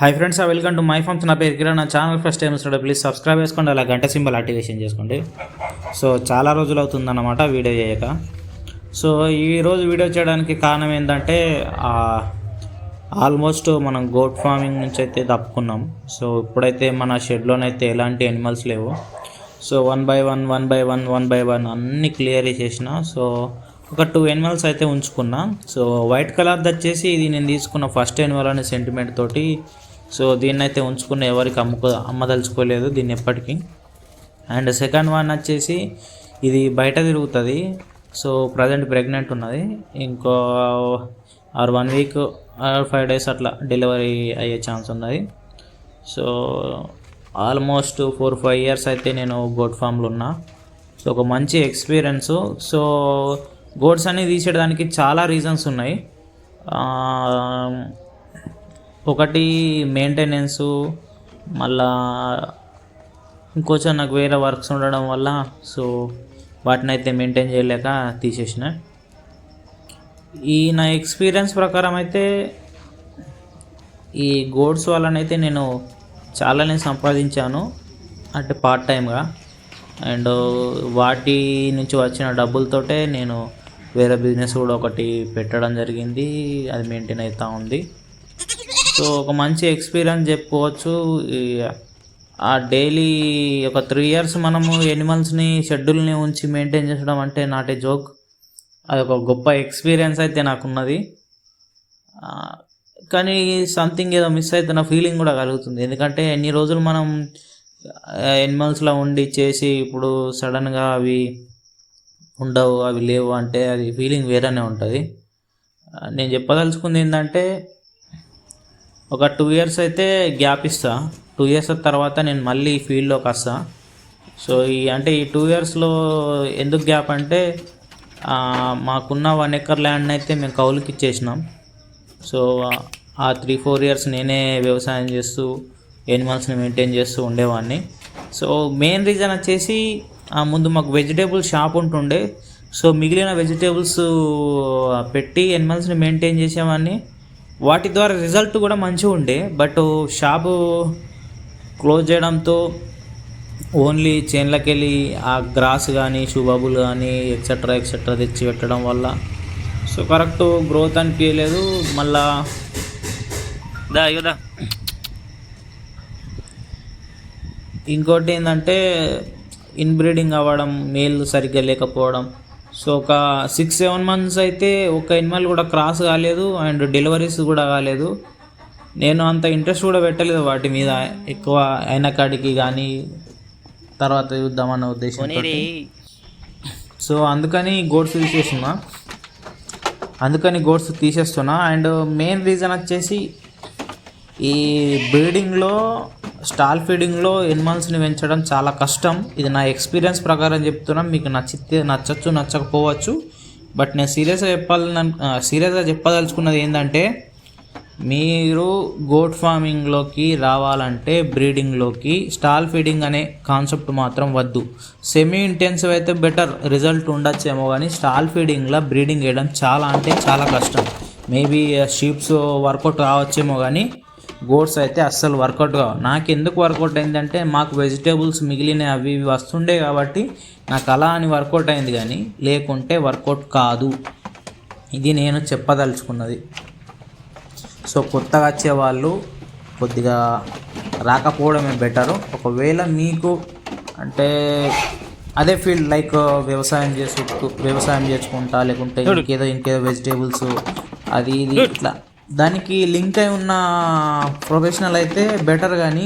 Hi friends welcome to my farms నా పేరు కిరణ్. నా ఛానల్ ఫస్ట్ టైం వస్తున్నాడు ప్లీజ్ సబ్స్క్రైబ్ చేసుకోండి. అలా గంట సింబల్ యాక్టివేషన్ చేసుకోండి. సో చాలా రోజులు అవుతుందన్నమాట వీడియో చేయక. సో ఈరోజు వీడియో చేయడానికి కారణం ఏంటంటే ఆల్మోస్ట్ మనం గోట్ ఫార్మింగ్ నుంచి అయితే తప్పుకున్నాం. సో ఇప్పుడైతే మన షెడ్లోనైతే ఎలాంటి అనిమల్స్ లేవు. So one by one one by one one by one అన్నీ క్లియర్ చేసిన. సో ఒక టూ ఎనిమల్స్ అయితే ఉంచుకున్నా. సో వైట్ కలర్ వచ్చేసి ఇది నేను తీసుకున్న ఫస్ట్ ఎనిమల్ అనే సెంటిమెంట్ తోటి సో దీన్ని అయితే ఉంచుకున్న ఎవరికి అమ్ముకో అమ్మదలుచుకోలేదు దీన్ని ఎప్పటికీ. అండ్ సెకండ్ వన్ వచ్చేసి ఇది బయట తిరుగుతుంది. సో ప్రజెంట్ ప్రెగ్నెంట్ ఉన్నది. ఇంకో or one week or five days అట్లా డెలివరీ అయ్యే ఛాన్స్ ఉన్నది. So almost four five years అయితే నేను గోడ్ ఫామ్లో ఉన్నా. సో ఒక మంచి ఎక్స్పీరియన్స్. సో గోడ్స్ అనేవి తీసేయడానికి చాలా రీజన్స్ ఉన్నాయి. ఒకటి మెయింటెనెన్సు మళ్ళా ఇంకొంచెం నాకు వేరే వర్క్స్ ఉండడం వల్ల సో వాటిని అయితే మెయింటైన్ చేయలేక తీసేసిన. ఈ నా ఎక్స్పీరియన్స్ ప్రకారం అయితే ఈ గోడ్స్ వల్లనైతే నేను చాలానే సంపాదించాను అంటే పార్ట్ టైంగా అండ్ వాటి నుంచి వచ్చిన డబ్బులతోటే నేను వేరే బిజినెస్ కూడా ఒకటి పెట్టడం జరిగింది అది మెయింటైన్ అవుతూ ఉంది. సో ఒక మంచి ఎక్స్పీరియన్స్ చెప్పుకోవచ్చు. ఆ డైలీ ఒక త్రీ ఇయర్స్ మనము ఎనిమల్స్ని షెడ్యూల్ని ఉంచి మెయింటైన్ చేసడం అంటే నాట్ ఏ జోక్. అది ఒక గొప్ప ఎక్స్పీరియన్స్ అయితే నాకున్నది. కానీ సంథింగ్ ఏదో మిస్ అవుతున్న ఫీలింగ్ కూడా కలుగుతుంది. ఎందుకంటే ఎన్ని రోజులు మనం ఎనిమల్స్లో ఉండి చేసి ఇప్పుడు సడన్గా అవి ఉండవు అవి లేవు అంటే అది ఫీలింగ్ వేరేనే ఉంటుంది. నేను చెప్పదలుచుకుంది ఏంటంటే ఒక టూ ఇయర్స్ అయితే గ్యాప్ ఇస్తా. టూ ఇయర్స్ తర్వాత నేను మళ్ళీ ఈ ఫీల్డ్లోకి వస్తా. సో ఈ అంటే ఈ టూ ఇయర్స్లో ఎందుకు గ్యాప్ అంటే మాకున్న వన్ ఎకర్ ల్యాండ్ అయితే మేము కౌలుకి ఇచ్చేసినాం. సో ఆ త్రీ ఫోర్ ఇయర్స్ నేనే వ్యవసాయం చేస్తూ ఎనిమల్స్ని మెయింటైన్ చేస్తూ ఉండేవాడిని సో మెయిన్ రీజన్ వచ్చేసి ముందు మాకు వెజిటేబుల్ షాప్ ఉంటుండే. సో మిగిలిన వెజిటేబుల్స్ పెట్టి ఎనిమల్స్ని మెయింటైన్ చేసేవాడిని వాటి ద్వారా రిజల్ట్ కూడా మంచిగా ఉండే బట్ షాపు క్లోజ్ చేయడంతో ఓన్లీ చేన్లకి వెళ్ళి ఆ గ్రాస్ కానీ షూబాబులు కానీ ఎక్సెట్రా ఎక్సెట్రా తెచ్చి పెట్టడం వల్ల. సో కరెక్ట్ గ్రోత్ అనిపించలేదు మళ్ళా దా కదా ఇంకోటి ఏంటంటే ఇన్బ్రీడింగ్ అవ్వడం మేల్ సరిగ్గా లేకపోవడం. సో ఒక సిక్స్ సెవెన్ మంత్స్ అయితే ఒక ఎనిమల్ కూడా క్రాస్ కాలేదు అండ్ డెలివరీస్ కూడా కాలేదు. నేను అంత ఇంట్రెస్ట్ కూడా పెట్టలేదు వాటి మీద. ఎక్కువ అయిన కాడికి కానీ తర్వాత చూద్దామన్న ఉద్దేశంతో సో అందుకని గోడ్స్ తీసేస్తున్నా. అందుకని గోడ్స్ తీసేస్తున్నా. అండ్ మెయిన్ రీజన్ వచ్చేసి ఈ బ్రీడింగ్లో స్టాల్ ఫీడింగ్లో ఎనిమల్స్ని పెంచడం చాలా కష్టం. ఇది నా ఎక్స్పీరియన్స్ ప్రకారం చెప్తున్నా మీకు నచ్చితే నచ్చచ్చు నచ్చకపోవచ్చు. బట్ నేను సీరియస్గా చెప్పాలని సీరియస్గా చెప్పదలుచుకున్నది ఏంటంటే మీరు గోట్ ఫార్మింగ్లోకి రావాలంటే బ్రీడింగ్లోకి స్టాల్ ఫీడింగ్ అనే కాన్సెప్ట్ మాత్రం వద్దు. సెమీ ఇంటెన్సివ్ అయితే బెటర్ రిజల్ట్ ఉండొచ్చేమో కానీ స్టాల్ ఫీడింగ్లో బ్రీడింగ్ వేయడం చాలా అంటే చాలా కష్టం. మేబీ షీప్స్ వర్కౌట్ కావచ్చేమో కానీ గోడ్స్ అయితే అస్సలు వర్కౌట్ కావు. నాకు ఎందుకు వర్కౌట్ అయిందంటే మాకు వెజిటేబుల్స్ మిగిలిన అవి ఇవి వస్తుండే కాబట్టి నాకు అలా అని వర్కౌట్ అయింది కానీ లేకుంటే వర్కౌట్ కాదు. ఇది నేను చెప్పదలుచుకున్నది. సో కొత్తగా వచ్చే వాళ్ళు కొద్దిగా రాకపోవడమే బెటరు. ఒకవేళ మీకు అంటే అదే ఫీల్డ్ లైక్ వ్యవసాయం చేసుకుంటూ వ్యవసాయం చేసుకుంటా లేకుంటే ఇంకేదో ఇంకేదో వెజిటేబుల్స్ అది ఇది ఇట్లా దానికి లింక్ అయి ఉన్న ప్రొఫెషనల్ అయితే బెటర్ కానీ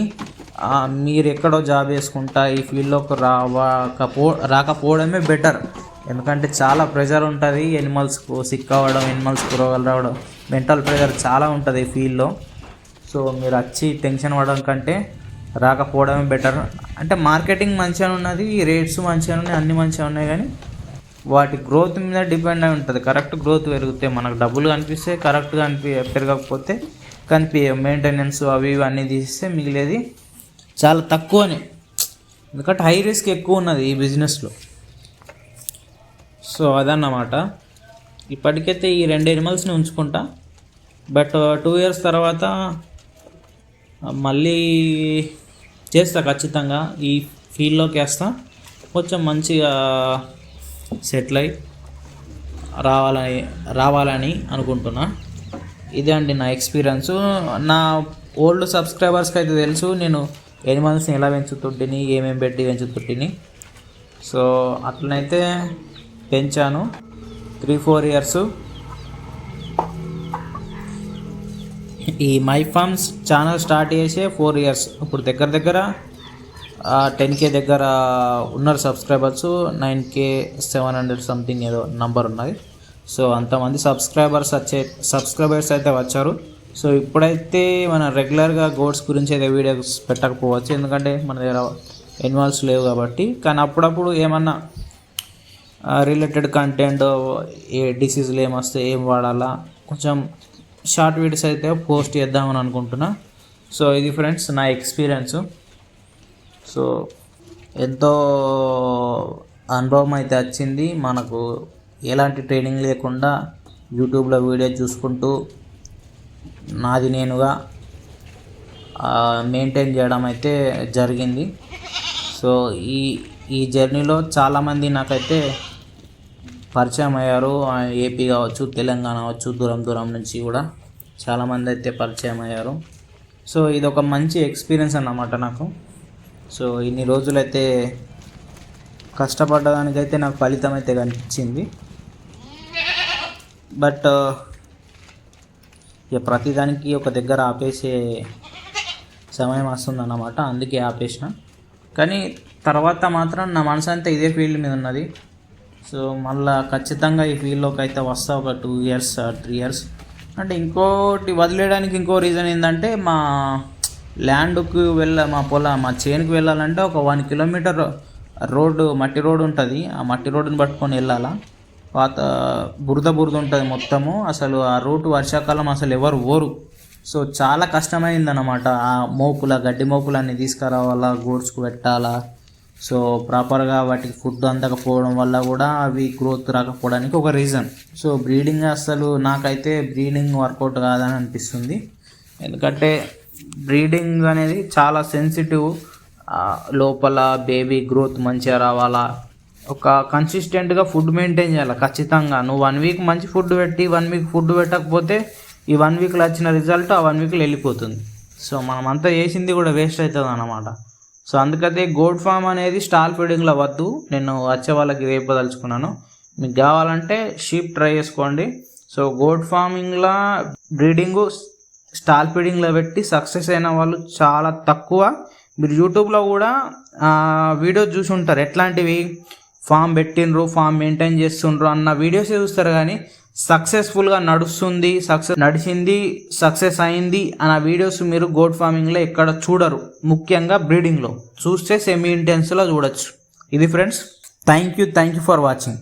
మీరు ఎక్కడో జాబ్ చేసుకుంటా ఈ ఫీల్డ్లోకి రావకపో రాకపోవడమే బెటర్. ఎందుకంటే చాలా ప్రెషర్ ఉంటుంది ఎనిమల్స్కు సిక్ అవ్వడం ఎనిమల్స్కు రోగాలు రావడం మెంటల్ ప్రెషర్ చాలా ఉంటుంది ఈ ఫీల్డ్లో. సో మీరు వచ్చి టెన్షన్ పడడం కంటే రాకపోవడమే బెటర్. అంటే మార్కెటింగ్ మంచిగా ఉన్నది రేట్స్ మంచిగా ఉన్నాయి అన్ని మంచిగా ఉన్నాయి కానీ వాటి గ్రోత్ మీద డిపెండ్ అయి ఉంటుంది. కరెక్ట్ గ్రోత్ పెరిగితే మనకు డబ్బులు కనిపిస్తే కరెక్ట్గా అనిపి పెరగకపోతే కనిపి మెయింటెనెన్స్ అవి ఇవి అన్నీ తీస్తే మిగిలేది చాలా తక్కువనే. ఎందుకంటే హై రిస్క్ ఎక్కువ ఉన్నది ఈ బిజినెస్లో సో అదన్నమాట. ఇప్పటికైతే ఈ రెండు ఎనిమల్స్ని ఉంచుకుంటా. బట్ టూ ఇయర్స్ తర్వాత మళ్ళీ చేస్తా ఖచ్చితంగా. ఈ ఫీల్డ్లోకి వేస్తా. కొంచెం మంచిగా సెటిల్ అయి రావాలని రావాలని అనుకుంటున్నా. ఇదే అండి నా ఎక్స్పీరియన్స్. నా ఓల్డ్ సబ్స్క్రైబర్స్కి అయితే తెలుసు నేను ఎనిమల్స్ని ఎలా పెంచుతుంటిని ఏమేమి పెట్టి పెంచుతుంటిని. సో అట్లనైతే పెంచాను. Three four years. ఈ మై ఫార్మ్స్ ఛానల్ స్టార్ట్ చేసే ఫోర్ ఇయర్స్. ఇప్పుడు దగ్గర దగ్గర టెన్ కే దగ్గర ఉన్నారు subscribers nine K seven hundred something ఏదో నంబర్ ఉన్నది. సో అంతమంది సబ్స్క్రైబర్స్ వచ్చే సబ్స్క్రైబర్స్ అయితే వచ్చారు. సో ఇప్పుడైతే మన రెగ్యులర్గా గోడ్స్ గురించి అయితే వీడియోస్ పెట్టకపోవచ్చు. ఎందుకంటే మన దగ్గర ఎనిమల్స్ లేవు కాబట్టి. కానీ అప్పుడప్పుడు ఏమన్నా రిలేటెడ్ కంటెంట్ ఏ డిసీజులు ఏమొస్తే ఏం వాడాలా? కొంచెం షార్ట్ వీడియోస్ అయితే పోస్ట్ చేద్దామని అనుకుంటున్నా. సో ఇది ఫ్రెండ్స్ నా ఎక్స్పీరియన్స్ సో ఎంతో అనుభవం అయితే వచ్చింది. మనకు ఎలాంటి ట్రైనింగ్ లేకుండా యూట్యూబ్లో వీడియో చూసుకుంటూ నాది నేనుగా మెయింటైన్ చేయడం అయితే జరిగింది. సో ఈ ఈ జర్నీలో చాలామంది నాకైతే పరిచయం అయ్యారు. ఏపీ కావచ్చు తెలంగాణ కావచ్చు దూరం దూరం నుంచి కూడా చాలామంది అయితే పరిచయం అయ్యారు. సో ఇది ఒక మంచి ఎక్స్పీరియన్స్ అన్నమాట నాకు. సో ఇన్ని రోజులైతే కష్టపడ్డదానికైతే నాకు ఫలితం అయితే కనిపించింది. బట్ ఇక ప్రతిదానికి ఒక దగ్గర ఆపేసే సమయం వస్తుందన్నమాట. అందుకే ఆపేసిన. కానీ తర్వాత మాత్రం నా మనసు అంతా ఇదే ఫీల్డ్ మీద ఉన్నది. సో మళ్ళా ఖచ్చితంగా ఈ ఫీల్డ్లోకి అయితే వస్తా ఒక టూ ఇయర్స్ త్రీ ఇయర్స్. అంటే ఇంకోటి వదిలేయడానికి ఇంకో రీజన్ ఏంటంటే మా ల్యాండ్కు వెళ్ళ మా పొల మా చేనుకు వెళ్ళాలంటే ఒక వన్ కిలోమీటర్ రోడ్డు మట్టి రోడ్డు ఉంటుంది. ఆ మట్టి రోడ్డుని పట్టుకొని వెళ్ళాలా? పాత బురద బురద ఉంటుంది మొత్తము. అసలు ఆ రూట్ వర్షాకాలం అసలు ఎవరు ఓరు. సో చాలా కష్టమైందన్నమాట ఆ మోపుల గడ్డి మోపులన్నీ తీసుకురావాలా గోడ్స్కు పెట్టాలా. సో ప్రాపర్గా వాటికి ఫుడ్ అందకపోవడం వల్ల కూడా అవి గ్రోత్ రాకపోవడానికి ఒక రీజన్. సో బ్రీడింగ్ అసలు నాకైతే బ్రీడింగ్ వర్కౌట్ కాదని అనిపిస్తుంది. ఎందుకంటే బ్రీడింగ్ అనేది చాలా సెన్సిటివ్ లోపల బేబీ గ్రోత్ మంచిగా రావాలా? ఒక కన్సిస్టెంట్గా ఫుడ్ మెయింటైన్ చేయాలి? ఖచ్చితంగా. నువ్వు వన్ వీక్ మంచి ఫుడ్ పెట్టి వన్ వీక్ ఫుడ్ పెట్టకపోతే ఈ వన్ వీక్లో వచ్చిన రిజల్ట్ ఆ వన్ వీక్లో వెళ్ళిపోతుంది. సో మనం అంతా చేసింది కూడా వేస్ట్ అవుతుంది అన్నమాట. సో అందుకైతే గోడ్ ఫామ్ అనేది స్టాల్ ఫీడింగ్లో వద్దు. నేను వచ్చే వాళ్ళకి రేపదలుచుకున్నాను మీకు కావాలంటే షీప్ ట్రై చేసుకోండి. సో గోడ్ ఫార్మింగ్లో బ్రీడింగు స్టాల్ ఫీడింగ్లో పెట్టి సక్సెస్ అయిన వాళ్ళు చాలా తక్కువ. మీరు యూట్యూబ్లో కూడా వీడియోస్ చూసి ఉంటారు. ఎట్లాంటివి? ఫామ్ పెట్టిండ్రు ఫామ్ మెయింటైన్ చేస్తుండ్రు అన్న వీడియోస్ చూస్తారు కానీ సక్సెస్ఫుల్గా నడుస్తుంది సక్సెస్ నడిచింది సక్సెస్ అయింది అన్న వీడియోస్ మీరు గోడ్ ఫార్మింగ్లో ఎక్కడ చూడరు. ముఖ్యంగా బ్రీడింగ్లో. చూస్తే సెమీ ఇంటెన్స్లో చూడొచ్చు. ఇది friends thank you thank you for watching.